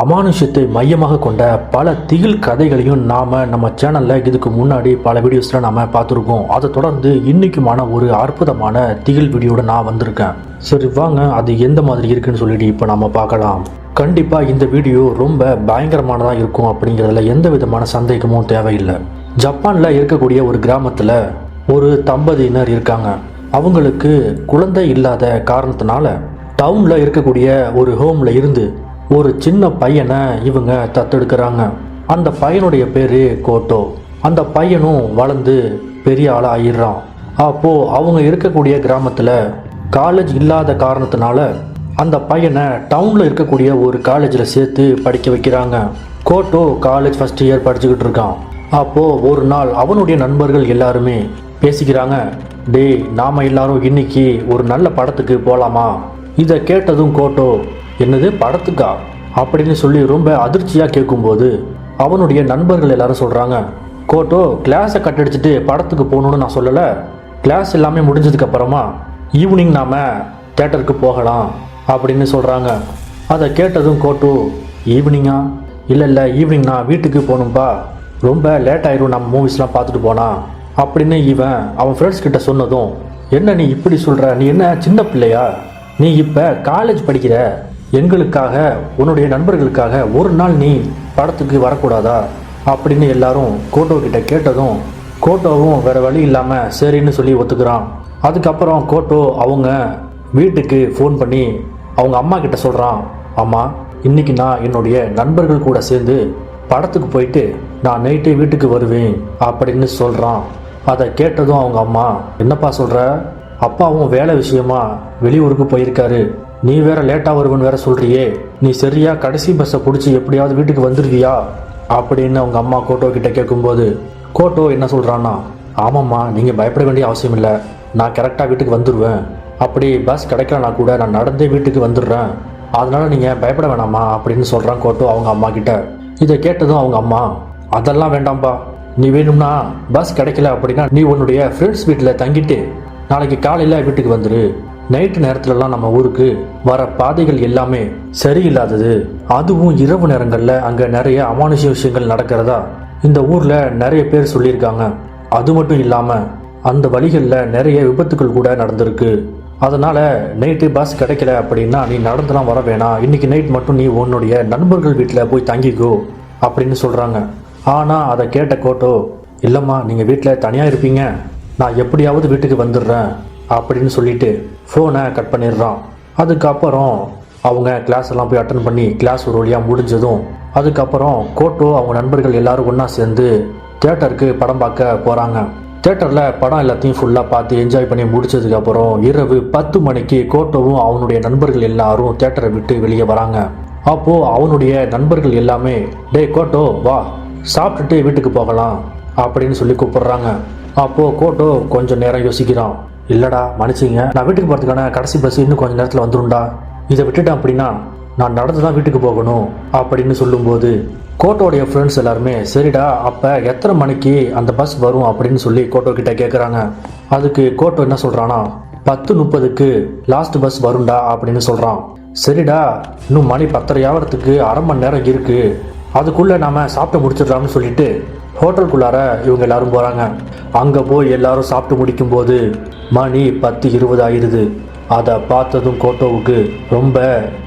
அமானுஷத்தை மையமாக கொண்ட பல திகில் கதைகளையும் நாம் நம்ம சேனலில் இதுக்கு முன்னாடி பல வீடியோஸில் நாம் பார்த்துருக்கோம். அதை தொடர்ந்து இன்றைக்குமான ஒரு அற்புதமான திகில் வீடியோட நான் வந்திருக்கேன். சரி வாங்க அது எந்த மாதிரி இருக்குன்னு சொல்லிட்டு இப்போ நம்ம பார்க்கலாம். கண்டிப்பாக இந்த வீடியோ ரொம்ப பயங்கரமானதாக இருக்கும் அப்படிங்கிறதுல எந்த விதமான சந்தேகமும் தேவையில்லை. ஜப்பானில் இருக்கக்கூடிய ஒரு கிராமத்தில் ஒரு தம்பதியினர் இருக்காங்க. அவங்களுக்கு குழந்தை இல்லாத காரணத்தினால டவுனில் இருக்கக்கூடிய ஒரு ஹோமில் இருந்து ஒரு சின்ன பையனை இவங்க தத்தெடுக்கிறாங்க. அந்த பையனுடைய பேரு கோட்டோ. அந்த பையனும் வளர்ந்து பெரிய ஆளாக ஆயிடுறான். அப்போது அவங்க இருக்கக்கூடிய கிராமத்தில் காலேஜ் இல்லாத காரணத்தினால அந்த பையனை டவுனில் இருக்கக்கூடிய ஒரு காலேஜில் சேர்த்து படிக்க வைக்கிறாங்க. கோட்டோ காலேஜ் ஃபர்ஸ்ட் இயர் படிச்சுக்கிட்டு இருக்கான். அப்போது ஒரு நாள் அவனுடைய நண்பர்கள் எல்லாருமே பேசிக்கிறாங்க டேய் நாம எல்லாரும் இன்னைக்கு ஒரு நல்ல படத்துக்கு போகலாமா இதை கேட்டதும் கோட்டோ என்னது படத்துக்கா? அப்படின்னு சொல்லி ரொம்ப அதிர்ச்சியாக கேட்கும்போது அவனுடைய நண்பர்கள் எல்லாரும் சொல்கிறாங்க கோட்டோ கிளாஸை கட்டடிச்சிட்டு படத்துக்கு போகணுன்னு நான் சொல்லலை. கிளாஸ் எல்லாமே முடிஞ்சதுக்கப்புறமா ஈவினிங் நாம் தேட்டருக்கு போகலாம் அப்படின்னு சொல்கிறாங்க அதை கேட்டதும் கோட்டு ஈவினிங்கா இல்லை இல்லை ஈவினிங் நான் வீட்டுக்கு போகணும்பா. ரொம்ப லேட் ஆயிரும் நம்ம மூவிஸ்லாம் பார்த்துட்டு போனா அப்படின்னு இவன் அவன் ஃப்ரெண்ட்ஸ் கிட்ட சொன்னதும் என்ன நீ இப்படி சொல்கிற நீ என்ன சின்ன பிள்ளையா? நீ இப்போ காலேஜ் படிக்கிற? எங்களுக்காக உன்னுடைய நண்பர்களுக்காக ஒரு நாள் நீ படத்துக்கு வரக்கூடாதா? அப்படின்னு எல்லாரும் கோட்டோ கிட்ட கேட்டதும் கோட்டோவும் வேற வழி இல்லாமல் சரின்னு சொல்லி ஒத்துக்கிறான். அதுக்கப்புறம் கோட்டோ அவங்க வீட்டுக்கு ஃபோன் பண்ணி அவங்க அம்மா கிட்ட சொல்கிறான் அம்மா இன்னைக்கு நான் என்னுடைய நண்பர்கள் கூட சேர்ந்து படத்துக்கு போயிட்டு நான் நைட்டே வீட்டுக்கு வருவேன் அப்படின்னு சொல்கிறான் அதை கேட்டதும் அவங்க அம்மா என்னப்பா சொல்கிற அப்பாவும் வேலை விஷயமா வெளியூருக்கு போயிருக்காரு. நீ வேற லேட்டாக வருவன்னு வேற சொல்றியே. நீ சரியா கடைசி பஸ்ஸை பிடிச்சி எப்படியாவது வீட்டுக்கு வந்துடுவியா அப்படின்னு அவங்க அம்மா கோட்டோ கிட்ட கேட்கும்போது கோட்டோ என்ன சொல்கிறான்னா ஆமாம்மா நீங்கள் பயப்பட வேண்டிய அவசியம் இல்லை. நான் கரெக்டாக வீட்டுக்கு வந்துடுவேன் அப்படி பஸ் கிடைக்கலனா கூட நான் நடந்தே வீட்டுக்கு வந்துடுறேன். அதனால நீங்கள் பயப்பட வேணாமா அப்படின்னு சொல்கிறான் கோட்டோ அவங்க அம்மா கிட்ட. இதை கேட்டதும் அவங்க அம்மா அதெல்லாம் வேண்டாம்ப்பா நீ வேணும்னா பஸ் கிடைக்கல அப்படின்னா நீ உன்னுடைய ஃப்ரெண்ட்ஸ் வீட்டில் தங்கிட்டு நாளைக்கு காலையில் வீட்டுக்கு வந்துடு நைட்டு நேரத்துலலாம் நம்ம ஊருக்கு வர பாதைகள் எல்லாமே சரியில்லாதது. அதுவும் இரவு நேரங்களில் அங்கே நிறைய அமானுஷ்ய விஷயங்கள் நடக்கிறதா இந்த ஊரில் நிறைய பேர் சொல்லியிருக்காங்க. அது மட்டும் இல்லாமல் அந்த வழிகளில் நிறைய விபத்துகள் கூட நடந்திருக்கு. அதனால் நைட்டு பஸ் கிடைக்கல அப்படின்னா நீ நடந்துலாம் வர வேணாம். இன்றைக்கி நைட் மட்டும் நீ உன்னுடைய நண்பர்கள் வீட்டில் போய் தங்கிக்கோ அப்படின்னு சொல்கிறாங்க ஆனால் அதை கேட்ட கோட்டோ இல்லைம்மா நீங்கள் வீட்டில் தனியாக இருப்பீங்க. நான் எப்படியாவது வீட்டுக்கு வந்துடுறேன் அப்படின்னு சொல்லிட்டு ஃபோனை கட் பண்ணிடுறான். அதுக்கப்புறம் அவங்க கிளாஸ் எல்லாம் போய் அட்டன் பண்ணி கிளாஸ் ஒரு வழியாக முடிஞ்சதும் அதுக்கப்புறம் கோட்டோ அவங்க நண்பர்கள் எல்லாரும் ஒன்றா சேர்ந்து தேட்டருக்கு படம் பார்க்க போகிறாங்க தேட்டரில் படம் எல்லாத்தையும் ஃபுல்லாக பார்த்து என்ஜாய் பண்ணி முடிச்சதுக்கப்புறம் இரவு பத்து மணிக்கு கோட்டோவும் அவனுடைய நண்பர்கள் எல்லாரும் தேட்டரை விட்டு வெளியே வராங்க. அப்போது அவனுடைய நண்பர்கள் எல்லாமே டேய் கோட்டோ வா சாப்பிட்டுட்டு வீட்டுக்கு போகலாம் அப்படின்னு சொல்லி கூப்பிடுறாங்க. அப்போது கோட்டோ கொஞ்சம் நேரம் யோசிக்கிறான். இல்லைடா மன்னிச்சிங்க. நான் வீட்டுக்கு போகிறதுக்கான கடைசி பஸ் இன்னும் கொஞ்சம் நேரத்தில் வந்துரும்டா. இதை விட்டுட்டேன் அப்படின்னா நான் நடந்து தான் வீட்டுக்கு போகணும் அப்படின்னு சொல்லும்போது கோட்டோடைய ஃப்ரெண்ட்ஸ் எல்லாருமே சரிடா அப்போ எத்தனை மணிக்கு அந்த பஸ் வரும் அப்படின்னு சொல்லி கோட்டோ கிட்ட கேட்குறாங்க அதுக்கு கோட்டோ என்ன சொல்கிறான்னா பத்து முப்பதுக்கு லாஸ்ட் பஸ் வரும்டா அப்படின்னு சொல்கிறான் சரிடா இன்னும் மணி பத்தரை ஆகிறதுக்கு அரை மணி நேரம் இருக்குது அதுக்குள்ளே நாம் சாப்பிட்டு முடிச்சிடலாம்னு சொல்லிட்டு ஹோட்டலுக்குள்ளார இவங்க எல்லாரும் போகிறாங்க அங்கே போய் எல்லாரும் சாப்பிட்டு முடிக்கும்போது மணி பத்து இருபது ஆயிடுது. அதை பார்த்ததும் கோட்டோவுக்கு ரொம்ப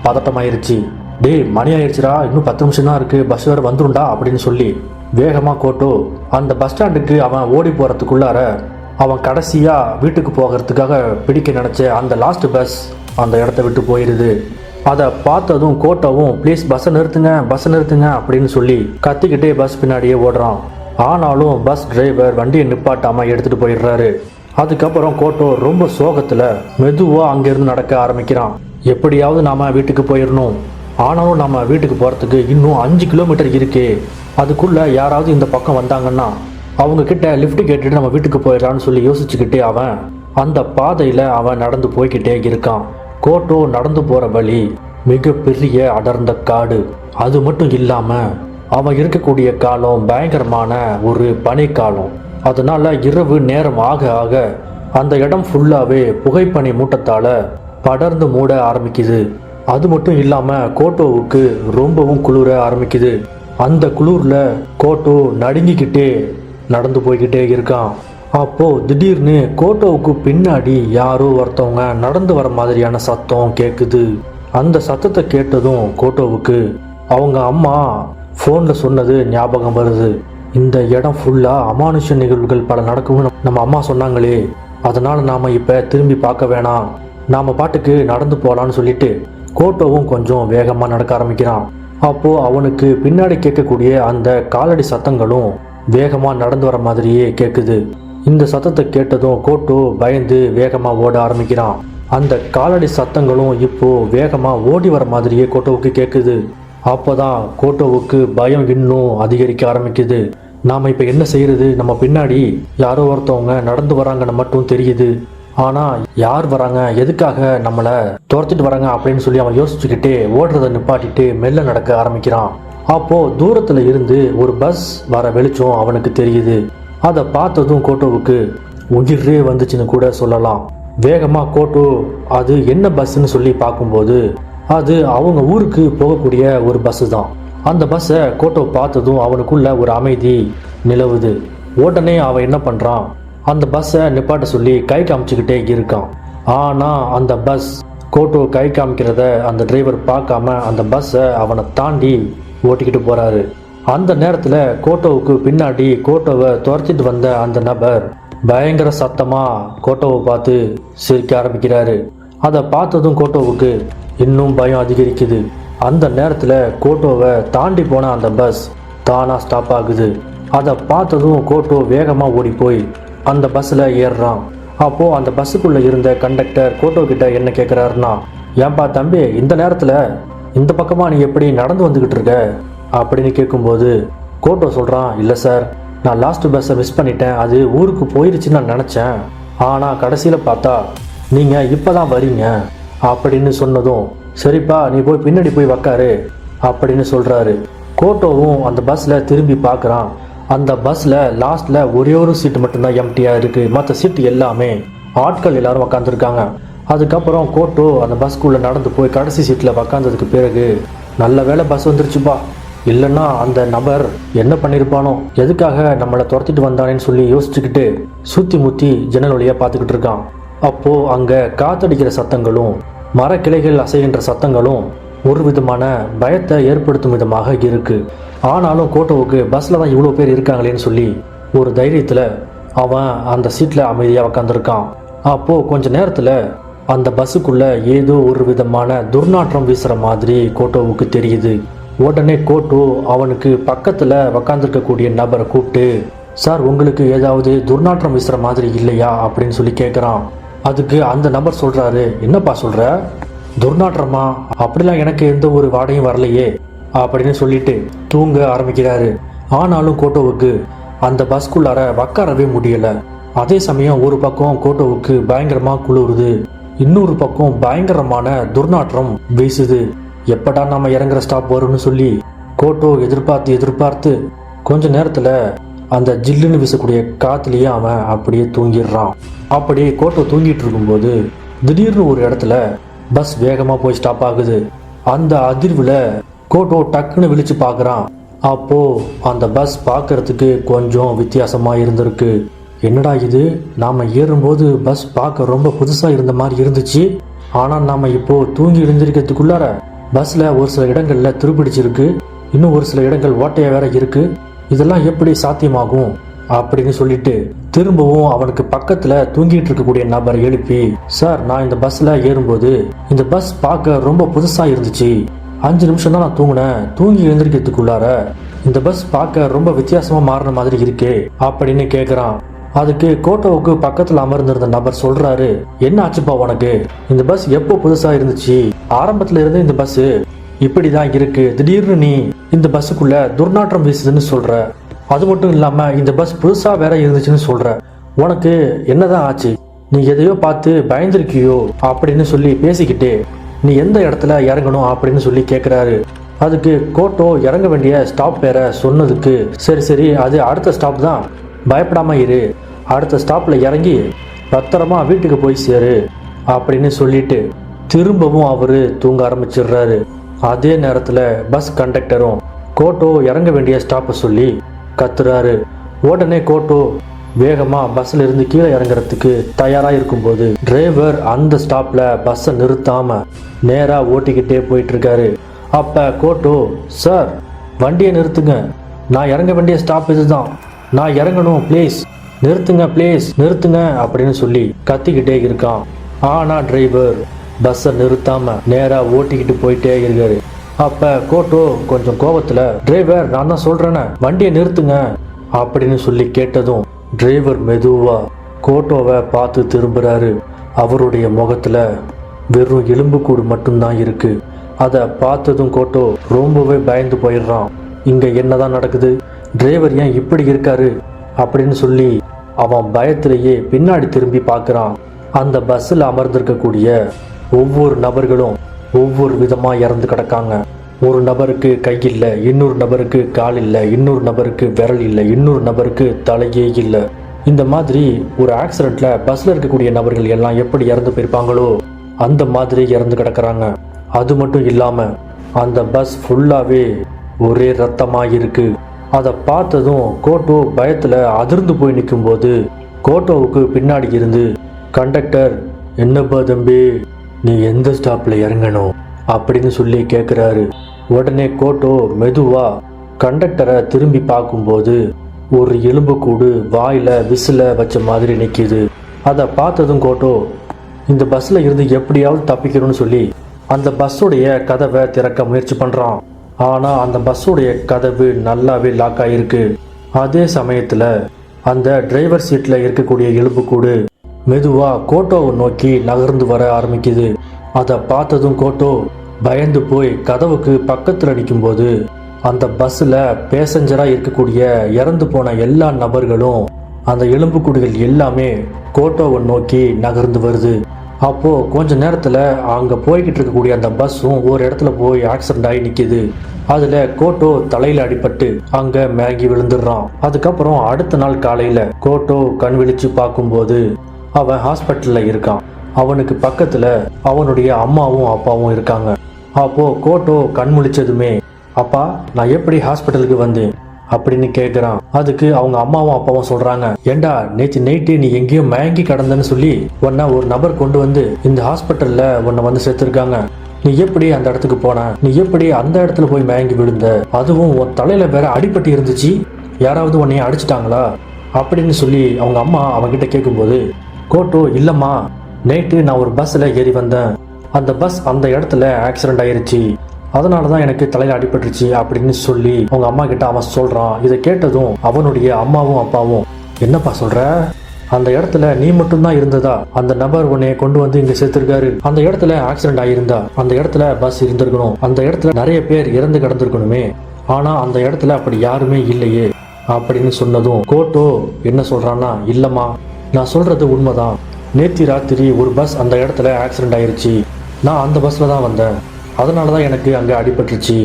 பதட்டமாயிருச்சு. டேய் மணி ஆயிடுச்சுடா இன்னும் பத்து நிமிஷம் தான் இருக்குது பஸ் வேறு வந்துரும்டா அப்படின்னு சொல்லி வேகமாக கோட்டோ அந்த பஸ் ஸ்டாண்டுக்கு அவன் ஓடி போகிறதுக்குள்ளார அவன் கடைசியாக வீட்டுக்கு போகிறதுக்காக பிடிக்க நினச்ச அந்த லாஸ்ட் பஸ் அந்த இடத்த விட்டு போயிடுது அதை பார்த்ததும் கோட்டோவும் ப்ளீஸ் பஸ்ஸை நிறுத்துங்க. பஸ்ஸை நிறுத்துங்க அப்படின்னு சொல்லி கத்திக்கிட்டே பஸ் பின்னாடியே ஓடுறான். ஆனாலும் பஸ் டிரைவர் வண்டியை நிப்பாட்டாமல் எடுத்துகிட்டு போயிடுறாரு. அதுக்கப்புறம் கோட்டோ ரொம்ப சோகத்தில் மெதுவாக அங்கேருந்து நடக்க ஆரம்பிக்கிறான். எப்படியாவது நாம் வீட்டுக்கு போயிடணும். ஆனாலும் நம்ம வீட்டுக்கு போகிறதுக்கு இன்னும் அஞ்சு கிலோமீட்டர் இருக்கே. அதுக்குள்ளே யாராவது இந்த பக்கம் வந்தாங்கன்னா அவங்க கிட்ட லிஃப்ட் கேட்டுட்டு நம்ம வீட்டுக்கு போயிடலான்னு சொல்லி யோசிச்சுக்கிட்டே அவன் அந்த பாதையில் அவன் நடந்து போய்கிட்டே இருக்கான். கோட்டோ நடந்து போகிற வழி மிகப்பெரிய அடர்ந்த காடு. அது மட்டும் இல்லாமல் அவன் இருக்கக்கூடிய காலம் பயங்கரமான ஒரு பனிக்காலம் அதனால இரவு நேரம் ஆக ஆக அந்த இடம் ஃபுல்லாகவே புகைப்பனி மூட்டத்தால் படர்ந்து மூட ஆரம்பிக்குது. அது மட்டும் இல்லாமல் கோட்டோவுக்கு ரொம்பவும் குளிர ஆரம்பிக்குது. அந்த குளிரில் கோட்டோ நடுங்கிக்கிட்டே நடந்து போய்கிட்டே இருக்கான். அப்போது திடீர்னு கோட்டோவுக்கு பின்னாடி யாரோ ஒருத்தவங்க நடந்து வர மாதிரியான சத்தம் கேட்குது அந்த சத்தத்தை கேட்டதும் கோட்டோவுக்கு அவங்க அம்மா ஃபோனில் சொன்னது ஞாபகம் வருது. இந்த இடம் ஃபுல்லாக அமானுஷ நிகழ்வுகள் பல நடக்கும்னு நம்ம அம்மா சொன்னாங்களே. அதனால் நாம் இப்போ திரும்பி பார்க்க வேணாம். நாம் பாட்டுக்கு நடந்து போகலான்னு சொல்லிட்டு கோட்டோவும் கொஞ்சம் வேகமாக நடக்க ஆரம்பிக்கிறான். அப்போது அவனுக்கு பின்னாடி கேட்கக்கூடிய அந்த காலடி சத்தங்களும் வேகமாக நடந்து வர மாதிரியே கேட்குது இந்த சத்தத்தை கேட்டதும் கோட்டோ பயந்து வேகமாக ஓட ஆரம்பிக்கிறான். அந்த காலடி சத்தங்களும் இப்போ வேகமாக ஓடி வர மாதிரியே கோட்டோவுக்கு கேட்குது அப்போதான் கோட்டோவுக்கு பயம் இன்னும் அதிகரிக்க ஆரம்பிக்குது. நாம் இப்போ என்ன செய்யறது? நம்ம பின்னாடி யாரோ ஒருத்தவங்க நடந்து வராங்கன்னு மட்டும் தெரியுது. ஆனால் யார் வராங்க? எதுக்காக நம்மளை துரத்திட்டு வராங்க அப்படின்னு சொல்லி அவன் யோசிச்சுக்கிட்டே ஓடுறதை நிப்பாட்டிட்டு மெல்ல நடக்க ஆரம்பிக்கிறான். அப்போது தூரத்தில் இருந்து ஒரு பஸ் வர வெளிச்சம் அவனுக்கு தெரியுது. அதை பார்த்ததும் கோட்டோவுக்கு உயிரே வந்துச்சுன்னு கூட சொல்லலாம். வேகமாக கோட்டோ அது என்ன பஸ்ன்னு சொல்லி பார்க்கும்போது அது அவங்க ஊருக்கு போகக்கூடிய ஒரு பஸ்ஸு தான். அந்த பஸ்ஸை கோட்டோ பார்த்ததும் அவனுக்குள்ள ஒரு அமைதி நிலவுது. உடனே அவன் என்ன பண்ணுறான் அந்த பஸ்ஸை நிப்பாட்ட சொல்லி கை காமிச்சுக்கிட்டே இருக்கான். ஆனால் அந்த பஸ் கோட்டோ கை காமிக்கிறத அந்த டிரைவர் பார்க்காம அந்த பஸ்ஸை அவனை தாண்டி ஓட்டிக்கிட்டு போகிறாரு அந்த நேரத்தில் கோட்டோவுக்கு பின்னாடி கோட்டோவை துரத்திட்டு வந்த அந்த நபர் பயங்கர சத்தமாக கோட்டோவை பார்த்து சிரிக்க ஆரம்பிக்கிறாரு. அதை பார்த்ததும் கோட்டோவுக்கு இன்னும் பயம் அதிகரிக்குது. அந்த நேரத்தில் கோட்டோவை தாண்டி போன அந்த பஸ் தானாக ஸ்டாப் ஆகுது. அதை பார்த்ததும் கோட்டோ வேகமாக ஓடி போய் அந்த பஸ்ஸில் ஏறுறான். அப்போது அந்த பஸ்ஸுக்குள்ளே இருந்த கண்டக்டர் கோட்டோ கிட்ட என்ன கேட்குறாருன்னா ஏன்பா தம்பி இந்த நேரத்தில் இந்த பக்கமாக நீ எப்படி நடந்து வந்துக்கிட்டு இருக்க? அப்படின்னு கேட்கும்போது கோட்டோ சொல்கிறான் இல்லை சார் நான் லாஸ்ட் பஸ்ஸை மிஸ் பண்ணிட்டேன். அது ஊருக்கு போயிருச்சுன்னு நான் நினச்சேன். ஆனால் கடைசியில் பார்த்தா நீங்கள் இப்போ தான் வரீங்க. அப்படின்னு சொன்னதும் சரிப்பா நீ போய் பின்னாடி போய் உக்காரு அப்படின்னு சொல்கிறாரு கோட்டோவும் அந்த பஸ்ஸில் திரும்பி பார்க்குறான் அந்த பஸ்ஸில் லாஸ்ட்டில் ஒரே ஒரு சீட்டு மட்டும்தான் எம்டியாக இருக்குது மற்ற சீட்டு எல்லாமே ஆட்கள் எல்லாரும் உக்காந்துருக்காங்க. அதுக்கப்புறம் கோட்டோ அந்த பஸ்க்குள்ளே நடந்து போய் கடைசி சீட்டில் உக்காந்ததுக்கு பிறகு நல்ல வேளை பஸ் வந்துருச்சுப்பா. இல்லைன்னா அந்த நபர் என்ன பண்ணியிருப்பானோ எதுக்காக நம்மளை துரத்திட்டு வந்தானேன்னு சொல்லி யோசிச்சுக்கிட்டு சுற்றி முற்றி ஜன்னல் வழியாக பார்த்துக்கிட்டு இருக்கான். அப்போது அங்கே காத்தடிக்கிற சத்தங்களும் மரக்கிளைகள் அசைகின்ற சத்தங்களும் ஒரு விதமான பயத்தை ஏற்படுத்தும் விதமாக இருக்கு. ஆனாலும் கோட்டோவுக்கு பஸ்ஸில் தான் இவ்வளோ பேர் இருக்காங்களேன்னு சொல்லி ஒரு தைரியத்தில் அவன் அந்த சீட்டில் அமைதியாக உக்காந்துருக்கான். அப்போது கொஞ்ச நேரத்தில் அந்த பஸ்ஸுக்குள்ளே ஏதோ ஒரு விதமான துர்நாற்றம் வீசுகிற மாதிரி கோட்டோவுக்கு தெரியுது. உடனே கோட்டோ அவனுக்கு பக்கத்தில் உக்காந்துருக்கக்கூடிய நபரை கூப்பிட்டு சார் உங்களுக்கு ஏதாவது துர்நாற்றம் வீசுகிற மாதிரி இல்லையா? அப்படின்னு சொல்லி கேட்குறான் அதுக்கு அந்த நபர் சொல்கிறாரு என்னப்பா சொல்கிற துர்நாற்றமா? அப்படிலாம் எனக்கு எந்த ஒரு வாடையும் வரலையே அப்படின்னு சொல்லிட்டு தூங்க ஆரம்பிக்கிறாரு. ஆனாலும் கோட்டோவுக்கு அந்த பஸ்க்குள்ளார உக்காரவே முடியல. அதே சமயம் ஒரு பக்கம் கோட்டோவுக்கு பயங்கரமாக குளிருது. இன்னொரு பக்கம் பயங்கரமான துர்நாற்றம் வீசுது. எப்படா நம்ம இறங்குற ஸ்டாப் வரும்னு சொல்லி கோட்டோ எதிர்பார்த்து எதிர்பார்த்து கொஞ்ச நேரத்தில் அந்த ஜில்லுன்னு வீசக்கூடிய காத்துலேயே அவன் அப்படியே தூங்கிடுறான். அப்படியே கோட்டோ தூங்கிட்டு இருக்கும்போது திடீர்னு ஒரு இடத்துல பஸ் வேகமாக போய் ஸ்டாப் ஆகுது. அந்த அதிர்வில் கோட்டோ டக்குன்னு விழிச்சு பார்க்குறான். அப்போது அந்த பஸ் பார்க்கறதுக்கு கொஞ்சம் வித்தியாசமாக இருந்திருக்கு. என்னடா இது? நாம் ஏறும்போது பஸ் பார்க்க ரொம்ப புதுசாக இருந்த மாதிரி இருந்துச்சு. ஆனால் நாம் இப்போது தூங்கி எழுந்திருக்கிறதுக்குள்ளார பஸ்ஸில் ஒரு சில இடங்களில் திருப்பிடிச்சிருக்கு. இன்னும் ஒரு சில இடங்கள் ஓட்டையாக வேற இருக்குது இதெல்லாம் எப்படி சாத்தியமாகும் அப்படின்னு சொல்லிட்டு திரும்பவும் அவனுக்கு பக்கத்துல தூங்கிட்டு இருக்கக்கூடிய நபரை எழுப்பி சார் நான் இந்த பஸ்ல ஏறும்போது இந்த பஸ் பார்க்க ரொம்ப புதுசா இருந்துச்சு. அஞ்சு நிமிஷம் தான் நான் தூங்கினேன். தூங்கி எழுந்திருக்கிறதுக்குள்ளார இந்த பஸ் பார்க்க ரொம்ப வித்தியாசமா மாறின மாதிரி இருக்கே அப்படின்னு கேக்குறான். அதுக்கு கோட்டோவுக்கு பக்கத்துல அமர்ந்திருந்த நபர் சொல்றாரு என்ன ஆச்சுப்பா உனக்கு? இந்த பஸ் எப்போ புதுசா இருந்துச்சு? ஆரம்பத்துல இருந்து இந்த பஸ் இப்படி தான் இருக்கு. திடீர்னு நீ இந்த பஸ்ஸுக்குள்ள துர்நாற்றம் வீசுதுன்னு சொல்ற. அது மட்டும் இல்லாம இந்த பஸ் புதுசா வேற இருந்துச்சுன்னு சொல்ற. உனக்கு என்னதான் ஆச்சு? நீ எதையோ பார்த்து பயந்துருக்கியோ அப்படின்னு சொல்லி பேசிக்கிட்டு நீ எந்த இடத்துல இறங்கணும் அப்படின்னு சொல்லி கேட்குறாரு அதுக்கு கோட்டோ இறங்க வேண்டிய ஸ்டாப் வேற சொன்னதுக்கு. சரி சரி அது அடுத்த ஸ்டாப் தான். பயப்படாம இரு. அடுத்த ஸ்டாப்ல இறங்கி பத்திரமா வீட்டுக்கு போய் சேரு அப்படின்னு சொல்லிட்டு திரும்பவும் அவரு தூங்க ஆரம்பிச்சிடுறாரு. அதே நேரத்தில் பஸ் கண்டக்டரும் கோட்டோ இறங்க வேண்டிய ஸ்டாப்பை சொல்லி கத்துறாரு. உடனே கோட்டோ வேகமாக பஸ்ஸில் இருந்து கீழே இறங்குறதுக்கு தயாராக இருக்கும்போது டிரைவர் அந்த ஸ்டாப்பில் பஸ்ஸை நிறுத்தாமல் நேராக ஓட்டிக்கிட்டே போயிட்டுருக்காரு. அப்போ கோட்டோ சார் வண்டியை நிறுத்துங்க. நான் இறங்க வேண்டிய ஸ்டாப் இதுதான். நான் இறங்கணும் ப்ளீஸ் நிறுத்துங்க ப்ளீஸ் நிறுத்துங்க அப்படின்னு சொல்லி கத்திக்கிட்டே இருக்கான். ஆனால் டிரைவர் பஸ்ஸை நிறுத்தாம நேரா ஓட்டிக்கிட்டு போயிட்டே இருக்காரு. அப்ப கோட்டோ கொஞ்சம் கோபத்தில் டிரைவர் நான் தான் சொல்றேனே வண்டியை நிறுத்துங்க அப்படின்னு சொல்லி கேட்டதும் டிரைவர் மெதுவா கோட்டோவை பார்த்து திரும்புறாரு. அவருடைய முகத்துல வெறும் எலும்புக்கூடு மட்டும்தான் இருக்கு. அதை பார்த்ததும் கோட்டோ ரொம்பவே பயந்து போயிடுறான். இங்க என்னதான் நடக்குது? டிரைவர் ஏன் இப்படி இருக்காரு? அப்படின்னு சொல்லி அவன் பயத்திலேயே பின்னாடி திரும்பி பார்க்குறான். அந்த பஸ்ஸில் அமர்ந்திருக்கக்கூடிய ஒவ்வொரு நபர்களும் ஒவ்வொரு விதமாக இறந்து கிடக்காங்க. ஒரு நபருக்கு கை இல்லை இன்னொரு நபருக்கு கால் இல்லை இன்னொரு நபருக்கு விரல் இல்லை இன்னொரு நபருக்கு தலையே இல்லை. இந்த மாதிரி ஒரு ஆக்சிடென்ட்ல பஸ்ல இருக்கக்கூடிய நபர்கள் எல்லாம் எப்படி இறந்து போயிருப்பாங்களோ அந்த மாதிரி இறந்து கிடக்குறாங்க. அது மட்டும் இல்லாம அந்த பஸ் ஃபுல்லாவே ஒரே ரத்தமாக இருக்கு அதை பார்த்ததும் கோட்டோ பயத்தில் அதிர்ந்து போய் நிற்கும்போது கோட்டோவுக்கு பின்னாடி இருந்து கண்டக்டர் என்னப்பா தம்பி? நீ எந்த ஸ்டாப்ல இறங்கணும் அப்படின்னு சொல்லி கேட்குறாரு உடனே கோட்டோ மெதுவா கண்டக்டரை திரும்பி பார்க்கும்போது ஒரு எலும்புக்கூடு வாயில விசில வச்ச மாதிரி நிற்கிது அதை பார்த்ததும் கோட்டோ இந்த பஸ்ல இருந்து எப்படியாவது தப்பிக்கணும்னு சொல்லி அந்த பஸ்ஸுடைய கதவை திறக்க முயற்சி பண்றான். ஆனா அந்த பஸ்ஸுடைய கதவு நல்லாவே லாக் ஆயிருக்கு. அதே சமயத்துல அந்த டிரைவர் சீட்ல இருக்கக்கூடிய எலும்புக்கூடு மெதுவா கோட்டோவை நோக்கி நகர்ந்து வர ஆரம்பிக்குது. அதை பார்த்ததும் கோட்டோ பயந்து போய் கதவுக்கு பக்கத்தில் அடிக்கும்போது அந்த பஸ்ஸில் பேசஞ்சராக இருக்கக்கூடிய இறந்து போன எல்லா நபர்களும் அந்த எலும்புக்கூடுகள் எல்லாமே கோட்டோவை நோக்கி நகர்ந்து வருது. அப்போது கொஞ்ச நேரத்தில் அங்கே போய்கிட்டு இருக்கக்கூடிய அந்த பஸ்ஸும் ஒரு இடத்துல போய் ஆக்சிடென்ட் ஆகி நிற்கிது அதில் கோட்டோ தலையில் அடிபட்டு அங்கே மேகி விழுந்துடுறான். அதுக்கப்புறம் அடுத்த நாள் காலையில் கோட்டோ கண் விழிச்சு பார்க்கும்போது அவன் ஹாஸ்பிட்டலில் இருக்கான். அவனுக்கு பக்கத்தில் அவனுடைய அம்மாவும் அப்பாவும் இருக்காங்க. அப்போ கோட்டோ கண் முழிச்சதுமே அப்பா நான் எப்படி ஹாஸ்பிட்டலுக்கு வந்தேன்? அப்படின்னு கேட்குறான் அதுக்கு அவங்க அம்மாவும் அப்பாவும் சொல்றாங்க ஏண்டா நேற்று நைட்டு நீ எங்கேயோ மயங்கி கடந்தன்னு சொல்லி உன்னை ஒரு நபர் கொண்டு வந்து இந்த ஹாஸ்பிட்டல்ல உன்னை வந்து சேர்த்துருக்காங்க. நீ எப்படி அந்த இடத்துக்கு போன? நீ எப்படி அந்த இடத்துல போய் மயங்கி விழுந்த? அதுவும் உன் தலையில வேற அடிபட்டு இருந்துச்சு. யாராவது உன்னைய அடிச்சிட்டாங்களா? அப்படின்னு சொல்லி அவங்க அம்மா அவன்கிட்ட கேட்கும்போது கோட்டோ இல்லம்மா நைட்டு நான் ஒரு பஸ்ஸில் ஏறி வந்தேன். அந்த பஸ் அந்த இடத்துல ஆக்சிடென்ட் ஆயிருச்சு. அதனால தான் எனக்கு தலையில் அடிபட்டுருச்சு அப்படின்னு சொல்லி அவங்க அம்மா கிட்ட அவன் சொல்கிறான் இதை கேட்டதும் அவனுடைய அம்மாவும் அப்பாவும் என்னப்பா சொல்கிற அந்த இடத்துல நீ மட்டும்தான் இருந்ததா? அந்த நபர் உன்னைய கொண்டு வந்து இங்க சேர்த்திருக்காரு. அந்த இடத்துல ஆக்சிடென்ட் ஆயிருந்தா? அந்த இடத்துல பஸ் இருந்திருக்கணும். அந்த இடத்துல நிறைய பேர் இறந்து கிடந்திருக்கணுமே. ஆனா அந்த இடத்துல அப்படி யாருமே இல்லையே அப்படின்னு சொன்னதும் கோட்டோ என்ன சொல்றான்னா இல்லம்மா நான் சொல்கிறது உண்மைதான். நேத்தி ராத்திரி ஒரு பஸ் அந்த இடத்துல ஆக்சிடென்ட் ஆயிடுச்சு நான் அந்த பஸ்ல தான் வந்தேன். அதனால தான் எனக்கு அங்கே அடிபட்டுருச்சு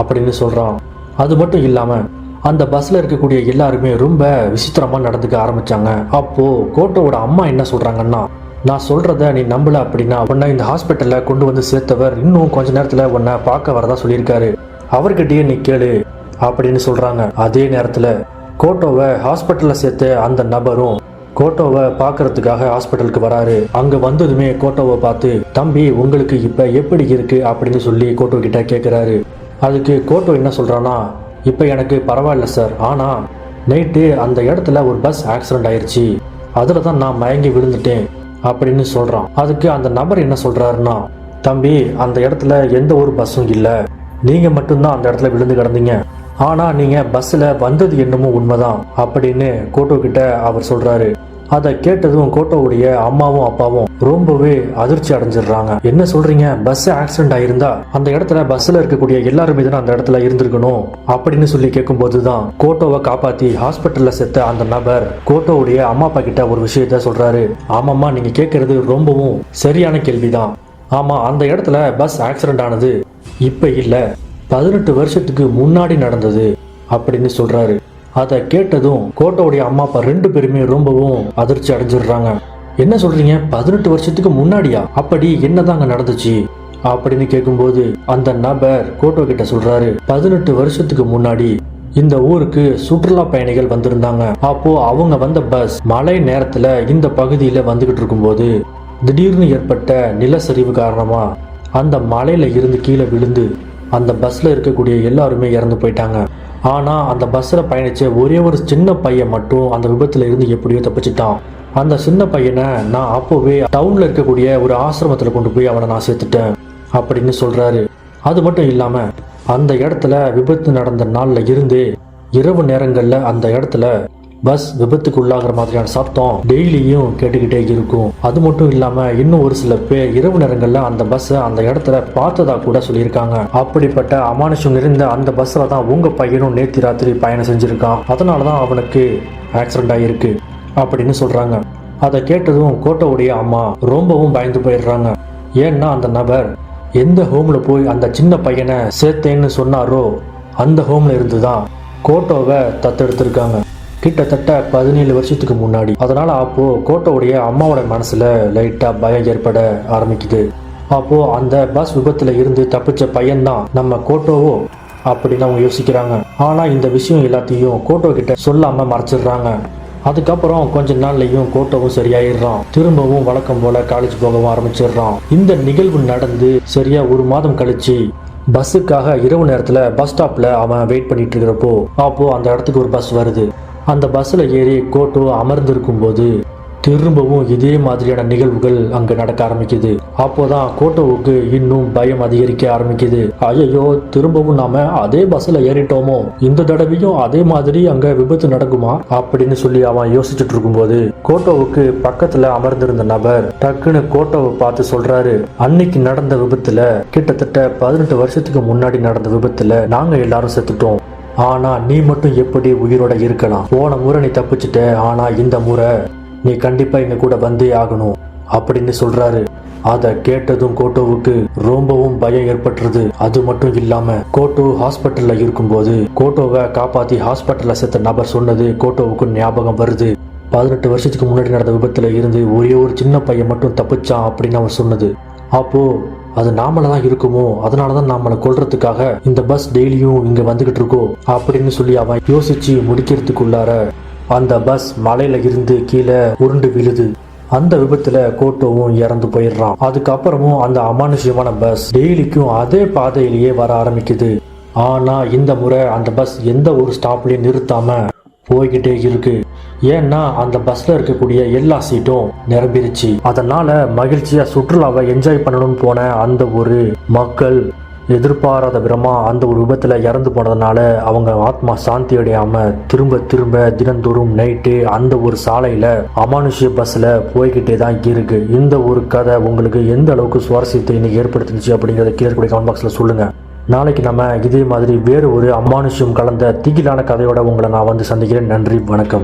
அப்படின்னு சொல்கிறான் அது மட்டும் இல்லாமல் அந்த பஸ்ஸில் இருக்கக்கூடிய எல்லாருமே ரொம்ப விசித்திரமாக நடந்துக்க ஆரம்பிச்சாங்க. அப்போது கோட்டோவோட அம்மா என்ன சொல்கிறாங்கன்னா நான் சொல்கிறத நீ நம்பல அப்படின்னா உன்னை இந்த ஹாஸ்பிட்டலில் கொண்டு வந்து சேர்த்தவர் இன்னும் கொஞ்ச நேரத்தில் உன்னை பார்க்க வரதா சொல்லியிருக்காரு. அவர்கிட்டயே நீ கேளு அப்படின்னு சொல்கிறாங்க அதே நேரத்தில் கோட்டோவை ஹாஸ்பிட்டலில் சேர்த்த அந்த நபரும் கோட்டோவை பார்க்கறதுக்காக ஹாஸ்பிட்டலுக்கு வராரு. அங்க வந்ததுமே கோட்டோவை பார்த்து தம்பி உங்களுக்கு இப்ப எப்படி இருக்கு? அப்படின்னு சொல்லி கோட்டோ கிட்ட கேட்குறாரு அதுக்கு கோட்டோ என்ன சொல்றானா இப்ப எனக்கு பரவாயில்ல சார் ஆனா நைட்டு அந்த இடத்துல ஒரு பஸ் ஆக்சிடென்ட் ஆயிடுச்சு அதில் தான் நான் மயங்கி விழுந்துட்டேன் அப்படின்னு சொல்கிறான் அதுக்கு அந்த நபர் என்ன சொல்கிறாருன்னா தம்பி அந்த இடத்துல எந்த ஒரு பஸ்ஸும் இல்லை. நீங்கள் மட்டும்தான் அந்த இடத்துல விழுந்து கிடந்தீங்க. ஆனால் நீங்கள் பஸ்ஸில் வந்தது என்னமோ உண்மைதான் அப்படின்னு கோட்டோ கிட்ட அவர் சொல்கிறாரு அதை கேட்டதும் கோட்டோவுடைய அம்மாவும் அப்பாவும் ரொம்பவே அதிர்ச்சி அடைஞ்சிடுறாங்க. என்ன சொல்றீங்க? பஸ் ஆக்சிடென்ட் ஆயிருந்தா அந்த இடத்துல பஸ்ல இருக்கக்கூடிய எல்லாருமே தான் அந்த இடத்துல இருந்திருக்கணும் அப்படின்னு சொல்லி கேட்கும்போது தான் கோட்டோவை காப்பாத்தி ஹாஸ்பிட்டல்ல செத்த அந்த நபர் கோட்டோவுடைய அம்மா அப்பா கிட்ட ஒரு விஷயத்த சொல்றாரு. ஆமாம்மா நீங்க கேட்கறது ரொம்பவும் சரியான கேள்விதான். ஆமா அந்த இடத்துல பஸ் ஆக்சிடென்ட் ஆனது இப்ப இல்ல. பதினெட்டு வருஷத்துக்கு முன்னாடி நடந்தது அப்படின்னு சொல்றாரு. அதை கேட்டதும் கோட்டோடைய அம்மா அப்பா ரெண்டு பேருமே ரொம்பவும் அதிர்ச்சி அடைஞ்சிடுறாங்க. என்ன சொல்றீங்க? பதினெட்டு வருஷத்துக்கு முன்னாடியா? அப்படி என்னதாங்க நடந்துச்சு? அப்படின்னு கேட்கும்போது அந்த நபர் கோட்டோ கிட்ட சொல்றாரு பதினெட்டு வருஷத்துக்கு முன்னாடி இந்த ஊருக்கு சுற்றுலா பயணிகள் வந்திருந்தாங்க. அப்போ அவங்க வந்த பஸ் மழை நேரத்துல இந்த பகுதியில வந்துகிட்டு இருக்கும்போது திடீர்னு ஏற்பட்ட நிலச்சரிவு காரணமா அந்த மலையில இருந்து கீழே விழுந்து அந்த பஸ்ல இருக்கக்கூடிய எல்லாருமே இறந்து போயிட்டாங்க. ஆனால் அந்த பஸ்ஸில் பயணிச்ச ஒரே ஒரு சின்ன பையன் மட்டும் அந்த விபத்தில் இருந்து எப்படியோ தப்பிச்சிட்டான். அந்த சின்ன பையனை நான் அப்போவே டவுனில் இருக்கக்கூடிய ஒரு ஆசிரமத்தில் கொண்டு போய் அவனை நான் சேர்த்துட்டேன் அப்படின்னு சொல்கிறாரு அது மட்டும் இல்லாமல் அந்த இடத்துல விபத்து நடந்த நாளில் இருந்து இரவு நேரங்களில் அந்த இடத்துல பஸ் விபத்துக்கு உள்ளாகிற மாதிரியான சத்தம் டெய்லியும் கேட்டுக்கிட்டே இருக்கும். அது மட்டும் இல்லாம இன்னும் ஒரு சில பேர் இரவு நேரங்கள்ல அந்த பஸ்ஸை அந்த இடத்துல பார்த்ததா கூட சொல்லியிருக்காங்க. அப்படிப்பட்ட அமானுஷம் இருந்த அந்த பஸ்ல தான் உங்க பையனும் நேத்தி ராத்திரி பயணம் செஞ்சிருக்கான். அதனாலதான் அவனுக்கு ஆக்சிடென்ட் ஆகியிருக்கு அப்படின்னு சொல்றாங்க. அதை கேட்டதும் கோட்டோவுடைய அம்மா ரொம்பவும் பயந்து போயிடுறாங்க. ஏன்னா அந்த நபர் எந்த ஹோம்ல போய் அந்த சின்ன பையனை சேர்த்தேன்னு சொன்னாரோ அந்த ஹோம்ல இருந்து தான் கோட்டோவை தத்தெடுத்திருக்காங்க. கிட்டத்தட்ட பதினேழு வருஷத்துக்கு முன்னாடி. அதனால அப்போ கோட்டோவுடைய அம்மாவோட மனசுல லைட்டா பயம் ஏற்பட ஆரம்பிக்குது. அப்போ அந்த பஸ் விபத்துல இருந்து தப்பிச்ச பையன்தான் நம்ம கோட்டோவோ அப்படின்னு அவங்க யோசிக்கிறாங்க. ஆனா இந்த விஷயம் எல்லாத்தையும் கோட்டோ கிட்ட சொல்லாம மறைச்சிடுறாங்க. அதுக்கப்புறம் கொஞ்ச நாள்லயும் கோட்டோவும் சரியாயிடுறான். திரும்பவும் வழக்கம் போல காலேஜ் போகவும் ஆரம்பிச்சிடுறான். இந்த நிகழ்வு நடந்து சரியா ஒரு மாதம் கழிச்சு பஸ்ஸுக்காக இரவு நேரத்துல பஸ் ஸ்டாப்ல அவன் வெயிட் பண்ணிட்டு இருக்கிறப்போ அப்போ அந்த இடத்துக்கு ஒரு பஸ் வருது. அந்த பஸ்ஸில் ஏறி கோட்டோ அமர்ந்திருக்கும் போது திரும்பவும் இதே மாதிரியான நிகழ்வுகள் அங்கே நடக்க ஆரம்பிக்குது. அப்போதான் கோட்டோவுக்கு இன்னும் பயம் அதிகரிக்க ஆரம்பிக்குது. ஐயோ திரும்பவும் நாம அதே பஸ்ல ஏறிட்டோமோ? இந்த தடவையும் அதே மாதிரி அங்க விபத்து நடக்குமா? அப்படின்னு சொல்லி அவன் யோசிச்சுட்டு இருக்கும்போது கோட்டோவுக்கு பக்கத்துல அமர்ந்திருந்த நபர் டக்குன்னு கோட்டோவை பார்த்து சொல்றாரு அன்னைக்கு நடந்த விபத்துல கிட்டத்தட்ட பதினெட்டு வருஷத்துக்கு முன்னாடி நடந்த விபத்துல நாங்க எல்லாரும் செத்துட்டோம். ஆனா நீ மட்டும் எப்படி உயிரோட இருக்கலாம்? போன முறை நீ தப்பிச்சிட்ட ஆனா இந்த முறை நீ கண்டிப்பா எங்க கூட வந்தே ஆகணும் அப்படின்னு சொல்றாரு. அதை கேட்டதும் கோட்டோவுக்கு ரொம்பவும் பயம் ஏற்பட்டுருது. அது மட்டும் இல்லாம கோட்டோ ஹாஸ்பிட்டல்ல இருக்கும்போது கோட்டோவை காப்பாத்தி ஹாஸ்பிட்டல்ல செத்த நபர் சொன்னது கோட்டோவுக்கு ஞாபகம் வருது. பதினெட்டு வருஷத்துக்கு முன்னாடி நடந்த விபத்துல இருந்து ஒரே ஒரு சின்ன பையன் மட்டும் தப்பிச்சான் அப்படின்னு அவர் சொன்னது. அப்போ அது நாமள தான் இருக்குமோ? அதனால தான் நாமளை கொல்றதுக்காக இந்த பஸ் டெய்லியும் இங்க வந்துகிட்டு இருக்கோ? அப்படின்னு சொல்லி அவன் யோசிச்சு முடிக்கிறதுக்குள்ளார அந்த பஸ் மலையில இருந்து கீழே உருண்டு விழுது. அந்த விபத்துல கோட்டோவும் இறந்து போயிடுறான். அதுக்கப்புறமும் அந்த அமானுஷ்யமான பஸ் டெய்லிக்கும் அதே பாதையிலேயே வர ஆரம்பிக்குது. ஆனா இந்த முறை அந்த பஸ் எந்த ஒரு ஸ்டாப்லயும் நிறுத்தாம போய்கிட்டே இருக்கு. ஏன்னா அந்த பஸ்ல இருக்கக்கூடிய எல்லா சீட்டும் நிரம்பிருச்சு. அதனால மகிழ்ச்சியா சுற்றுலாவை என்ஜாய் பண்ணணும்னு போன அந்த ஒரு மக்கள் எதிர்பாராத விதமா அந்த ஒரு விபத்துல இறந்து போனதுனால அவங்க ஆத்மா சாந்தி அடையாம திரும்ப திரும்ப தினந்தோறும் நைட்டு அந்த ஒரு சாலையில அமானுஷ்ய பஸ்ல போய்கிட்டே தான் இருக்கு. இந்த ஒரு கதை உங்களுக்கு எந்த அளவுக்கு சுவாரஸ்யத்தை இன்னைக்கு ஏற்படுத்துச்சு அப்படிங்கறத கீழே இருக்கக்கூடிய கமெண்ட் பாக்ஸ்ல சொல்லுங்க. நாளைக்கு நம்ம இதே மாதிரி வேறு ஒரு அமானுஷ்யம் கலந்த திகிலான கதையோட உங்களை நான் வந்து சந்திக்கிறேன். நன்றி வணக்கம்.